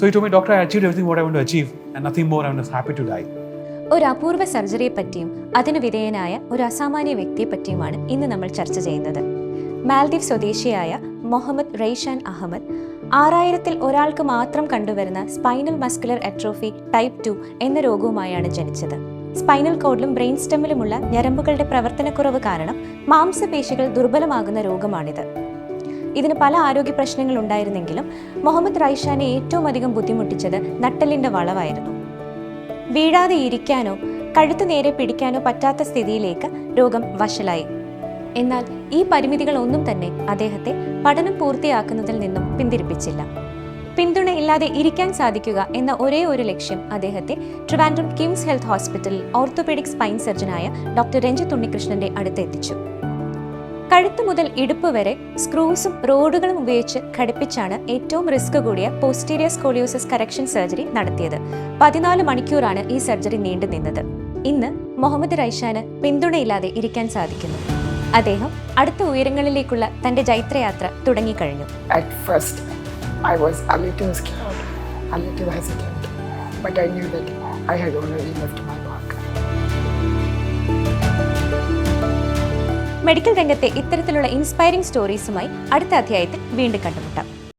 So he told me, Doctor, I achieved everything what I want to achieve, and nothing more. I'm just happy to die. ഒരു അപൂർവ സർജറിയെ പറ്റിയും അതിന് വിധേയനായ ഒരു അസാമാന്യ വ്യക്തിയെ പറ്റിയുമാണ് ഇന്ന് നമ്മൾ ചർച്ച ചെയ്യുന്നത് മാൽദ്വീപ് സ്വദേശിയായ മുഹമ്മദ് റെയ്ഷാൻ അഹമ്മദ് ആറായിരത്തിൽ ഒരാൾക്ക് മാത്രം കണ്ടുവരുന്ന spinal muscular atrophy type two എന്ന രോഗവുമായാണ് ജനിച്ചത് സ്പൈനൽ കോഡിലും ബ്രെയിൻ സ്റ്റെമ്മിലുമുള്ള ഞരമ്പുകളുടെ പ്രവർത്തനക്കുറവ് കാരണം മാംസപേശികൾ ദുർബലമാകുന്ന രോഗമാണിത് ഇതിന് പല ആരോഗ്യ പ്രശ്നങ്ങൾ ഉണ്ടായിരുന്നെങ്കിലും മുഹമ്മദ് റൈഷാനെ ഏറ്റവും അധികം ബുദ്ധിമുട്ടിച്ചത് നട്ടലിന്റെ വളവായിരുന്നു. വീഴാതെ ഇരിക്കാനോ കഴുത്ത് നേരെ പിടിക്കാനോ പറ്റാത്ത സ്ഥിതിയിലേക്ക് രോഗം വഷലായി എന്നാൽ ഈ പരിമിതികൾ ഒന്നും തന്നെ അദ്ദേഹത്തെ പഠനം പൂർത്തിയാക്കുന്നതിൽ നിന്നും പിന്തിരിപ്പിച്ചില്ല. പിന്തുണ ഇല്ലാതെ ഇരിക്കാൻ സാധിക്കുക എന്ന ഒരേ ഒരു ലക്ഷ്യം അദ്ദേഹത്തെ ട്രിവാൻഡ്രം കിംസ് ഹെൽത്ത് ഹോസ്പിറ്റലിൽ ഓർത്തോപെഡിക് സ്പൈൻ സർജനായ ഡോക്ടർ രഞ്ജിത്ത് ഉണ്ണികൃഷ്ണന്റെ അടുത്ത് എത്തിച്ചു. കഴുത്ത് മുതൽ ഇടുപ്പ് വരെ സ്ക്രൂസും റോഡുകളും ഉപയോഗിച്ച് ഘടിപ്പിച്ചാണ് ഏറ്റവും റിസ്ക് കൂടിയ പോസ്റ്റീരിയർ സ്കോളിയോസിസ് കറക്ഷൻ സർജറി നടത്തിയത്. പതിനാല് മണിക്കൂറാണ് ഈ സർജറി നീണ്ടു നിന്നത്. ഇന്ന് മുഹമ്മദ് റൈഷാന് പിന്തുണയില്ലാതെ ഇരിക്കാൻ സാധിക്കുന്നു. അദ്ദേഹം അടുത്ത ഉയരങ്ങളിലേക്കുള്ള തന്റെ ജൈത്രയാത്ര തുടങ്ങിക്കഴിഞ്ഞു. But I knew that I had already left my medical രംഗത്തെ ഇത്തരത്തിലുള്ള ഇൻസ്പയറിംഗ് സ്റ്റോറീസുമായി അടുത്ത അധ്യായത്തിൽ വീണ്ടും കണ്ടുമുട്ടാം.